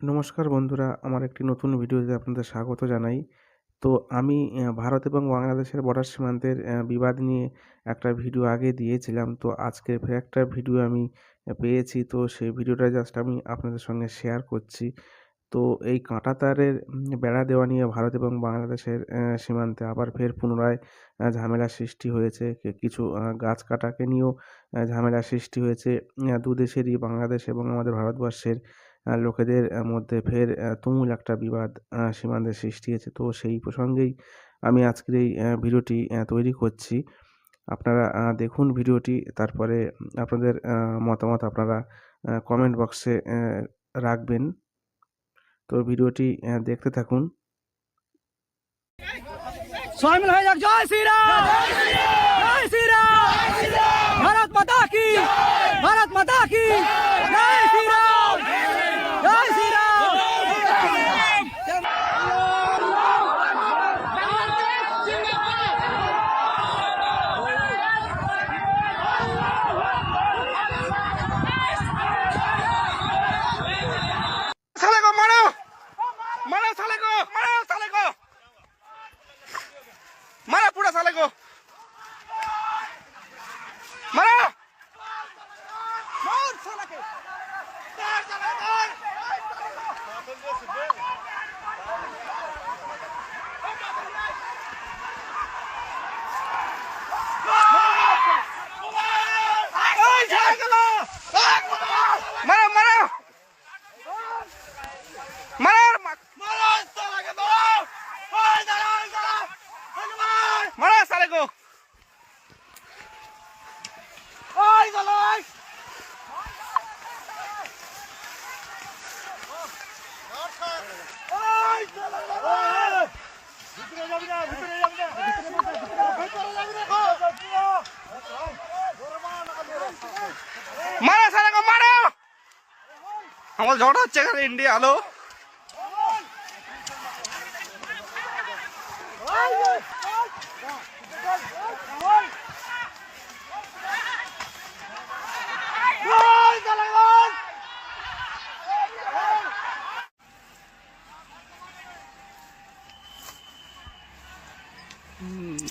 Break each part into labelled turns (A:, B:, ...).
A: নমস্কার বন্ধুরা আমার একটি নতুন ভিডিওতে আপনাদের স্বাগত জানাই। তো আমি ভারত এবং বাংলাদেশের বর্ডার সীমান্তের বিবাদ নিয়ে একটা ভিডিও আগে দিয়েছিলাম। তো আজকে ফের একটা ভিডিও আমি পেয়েছি। তো সেই ভিডিওটা জাস্ট আমি আপনাদের সঙ্গে শেয়ার করছি। তো এই কাঁটাতারের উম, বেড়া দেওয়া নিয়ে ভারত এবং বাংলাদেশের সীমান্তে আবার ফের পুনরায় ঝামেলা সৃষ্টি হয়েছে। কিছু গাছ কাটাকে নিয়েও ঝামেলা সৃষ্টি হয়েছে। দু দেশেরই বাংলাদেশ এবং আমাদের ভারতবর্ষের লোকেদের মধ্যে ফের তুমুল একটা বিবাদ সীমান্তে সৃষ্টি হয়েছে। তো সেই প্রসঙ্গেই আমি আজকের এই ভিডিওটি তৈরি করছি। আপনারা দেখুন ভিডিওটি তারপরে আপনাদের মতামত আপনারা কমেন্ট বক্সে রাখবেন। তো ভিডিওটি দেখতে থাকুন।
B: সবাই হয়ে যাক। জয় শ্রীরাম! জয় শ্রীরাম! ভারত মাতা কি? ভারত মাতা কি?
C: Tarde, vai, vai! Tarde, vai, vai! se vai! আমার ঝগড়া হচ্ছে এখানে ইন্ডিয়া হ্যালো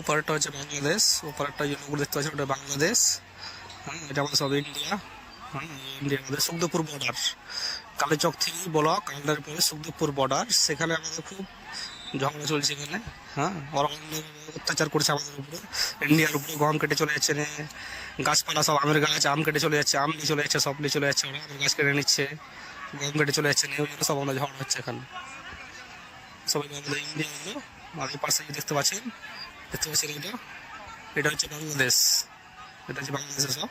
D: উপরেরটা হচ্ছে বাংলাদেশ উপরেরটা যে লোক দেখতে পাচ্ছেন ওটা বাংলাদেশ। এটা আমাদের সব ইন্ডিয়া সুখদেবপুর বর্ডার কালীচক থেকে ব্লক আমাদের পরে সুখদেবপুর বর্ডার সেখানে আমাদের খুব ঝগড়া চলছে এখানে হ্যাঁ? ওরা অত্যাচার করছে আমাদের উপরে। ইন্ডিয়ার উপরে গম কেটে চলে যাচ্ছে গাছপালা সব আমের গাছ, আম কেটে চলে যাচ্ছে, আম নিয়ে চলে যাচ্ছে, সব নিয়ে চলে যাচ্ছে, ওরা আমের গাছ কেটে নিচ্ছে, গম কেটে চলে যাচ্ছে, নিয়ে সব আমাদের ঝগড়া হচ্ছে এখানে। সবাই আমাদের ইন্ডিয়া হলো, আর পাশে দেখতে পাচ্ছেন দেখতে পাচ্ছেন এটা? এটা হচ্ছে বাংলাদেশ। এটা হচ্ছে বাংলাদেশের সব।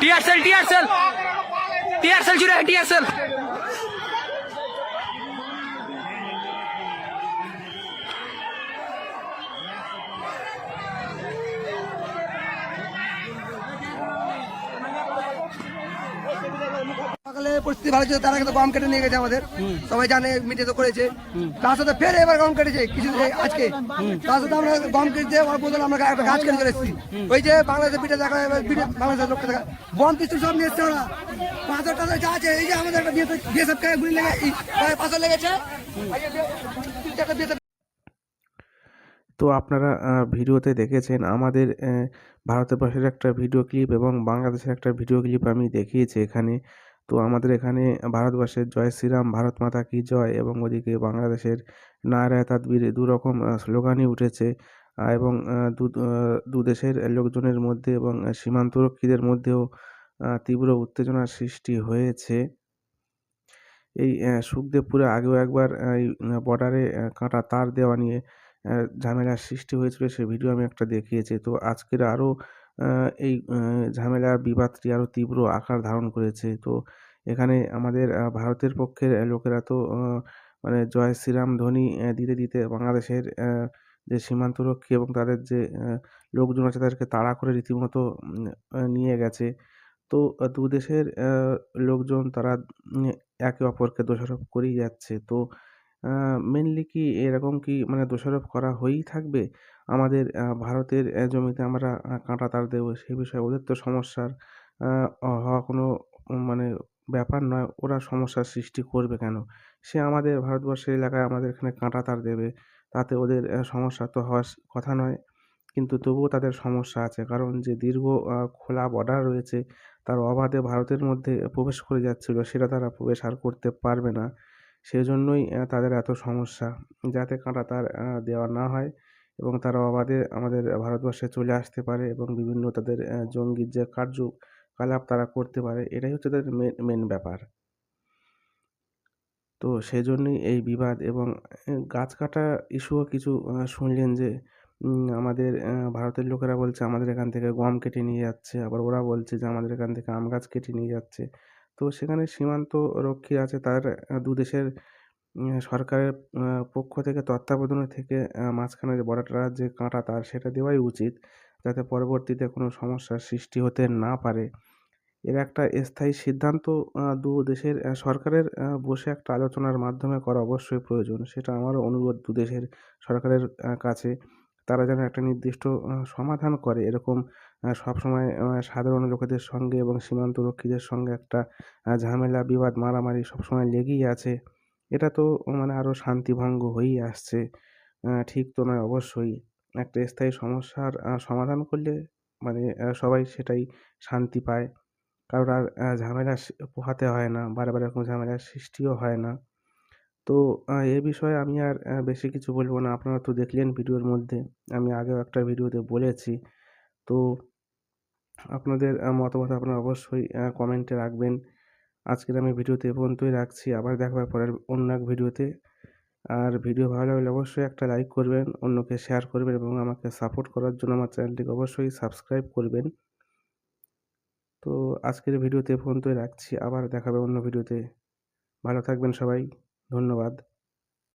E: टीआरसएल टीआरसएल टीआरसएल चुरा
F: टीआरसएल পরিস্থিতি ভালো ছিল তারা কিন্তু গম কেটে নিয়ে গেছে আমাদের। সবাই জানে মিটে তো করেছে। তার সাথে ফের এবার গম কেটেছে কিছু আজকে। তার সাথে আমরা গম কেটেছে দিন আমরা একটা গাছ কেটে চলে এসেছি। ওই যে বাংলাদেশের পিঠে দেখা বাংলাদেশের লোককে দেখা বম পিস্তল সব নিয়ে এসছে ওরা। পাঁচশো টাকা যা আছে এই যে আমাদের একটা বিএসএফ কে গুলি লেগে পাঁচশো লেগেছে।
A: তো আপনারা আহ, ভিডিওতে দেখেছেন আমাদের আহ, ভারতবর্ষের একটা ভিডিও ক্লিপ এবং বাংলাদেশের একটা ভিডিও ক্লিপ আমি দেখিয়েছি এখানে। তো আমাদের এখানে ভারতবর্ষের জয় শ্রীরাম, ভারত মাতা কি জয় এবং ওদিকে বাংলাদেশের নারায় দু রকম স্লোগানই উঠেছে। এবং দু দেশের লোকজনের মধ্যে এবং সীমান্তরক্ষীদের মধ্যেও তীব্র উত্তেজনার সৃষ্টি হয়েছে। এই সুখদেবপুরে আগেও একবার এই বর্ডারে কাঁটা তার দেওয়া নিয়ে ঝামেলার সৃষ্টি হয়েছিল, সে ভিডিও আমি একটা দেখিয়েছি। তো আজকের আরও এই ঝামেলা বিবাদটি আরও তীব্র আকার ধারণ করেছে। তো এখানে আমাদের ভারতের পক্ষের লোকেরা তো মানে জয় শ্রীরাম ধ্বনি দিতে দিতে বাংলাদেশের যে সীমান্তরক্ষী এবং তাদের যে লোকজন আছে তাদেরকে তাড়া করে রীতিমতো নিয়ে গেছে। তো দু দেশের লোকজন তারা একে অপরকে দোষারোপ করেই যাচ্ছে। তো মেনলি কি এরকম কি মানে দোষারোপ করা হয়েই থাকবে? আমাদের ভারতের জমিতে আমরা কাঁটা তার দেবো সেই বিষয়ে ওদের তো সমস্যার হওয়া কোনো মানে ব্যাপার নয়। ওরা সমস্যার সৃষ্টি করবে কেন? সে আমাদের ভারতবর্ষের এলাকায় আমাদের এখানে কাঁটা তার দেবে। তাতে ওদের সমস্যা তো হওয়ার কথা নয়। কিন্তু তবুও তাদের সমস্যা আছে। কারণ যে দীর্ঘ খোলা বর্ডার রয়েছে, তার অবাধে ভারতের মধ্যে প্রবেশ করে যাচ্ছিল, সেটা তারা প্রবেশ আর করতে পারবে না। সেজন্যই তাদের এত সমস্যা। যাতে কাঁটা তার দেওয়া না হয় এবং তারা অবাধে আমাদের ভারতবর্ষে চলে আসতে পারে এবং বিভিন্ন তাদের জঙ্গির যে কার্যকলাপ তারা করতে পারে, এটাই হচ্ছে তাদের মেন মেন ব্যাপার। তো সেজন্যই এই বিবাদ এবং গাছ কাটা ইস্যুও কিছু শুনলেন যে আমাদের ভারতের লোকেরা বলছে আমাদের এখান থেকে গম কেটে নিয়ে যাচ্ছে, আবার ওরা বলছে যে আমাদের এখান থেকে আম গাছ কেটে নিয়ে যাচ্ছে। তো সেখানে সীমান্ত রক্ষী আছে তার দু দেশের সরকারের পক্ষ থেকে তত্ত্বাবধানে থেকে মাঝখানে যে বর্ডারটা, যে কাঁটা তার সেটা দেওয়াই উচিত যাতে পরবর্তীতে কোনো সমস্যার সৃষ্টি হতে না পারে। এর একটা স্থায়ী সিদ্ধান্ত দু দেশের সরকারের বসে একটা আলোচনার মাধ্যমে করা অবশ্যই প্রয়োজন। সেটা আমারও অনুরোধ দু দেশের সরকারের কাছে। তারা যেন একটা নির্দিষ্ট সমাধান করে। এরকম সবসময় সাধারণ লোকেদের সঙ্গে এবং সীমান্তরক্ষীদের সঙ্গে একটা ঝামেলা, বিবাদ, মারামারি সবসময় লেগেই আছে। এটা তো মানে আরও শান্তিভঙ্গ হয়েই আসছে। ঠিক তো নয় অবশ্যই। একটা স্থায়ী সমস্যার সমাধান করলে মানে সবাই সেটাই শান্তি পায়। কারোর আর ঝামেলা পোহাতে হয় না। বারে বারে এরকম ঝামেলার সৃষ্টিও হয় না। তো এ বিষয়ে আমি আর বেশি কিছু বলব না। আপনারা তো দেখলেন ভিডিওর মধ্যে, আমি আগেও একটা ভিডিওতে বলেছি। তো, আপনাদের মতামত আপনারা অবশ্যই কমেন্টে রাখবেন। আজকের আমি ভিডিওতে এ পর্যন্তই রাখছি। আবার দেখা হবে পরের অন্য এক ভিডিওতে। আর ভিডিও ভালো লাগলে অবশ্যই একটা লাইক করবেন, অন্যকে শেয়ার করবেন এবং আমাকে সাপোর্ট করার জন্য আমার চ্যানেলটিকে অবশ্যই সাবস্ক্রাইব করবেন। তো, আজকের ভিডিওতে এ পর্যন্তই রাখছি। আবার দেখা হবে অন্য ভিডিওতে। ভালো থাকবেন সবাই। ধন্যবাদ।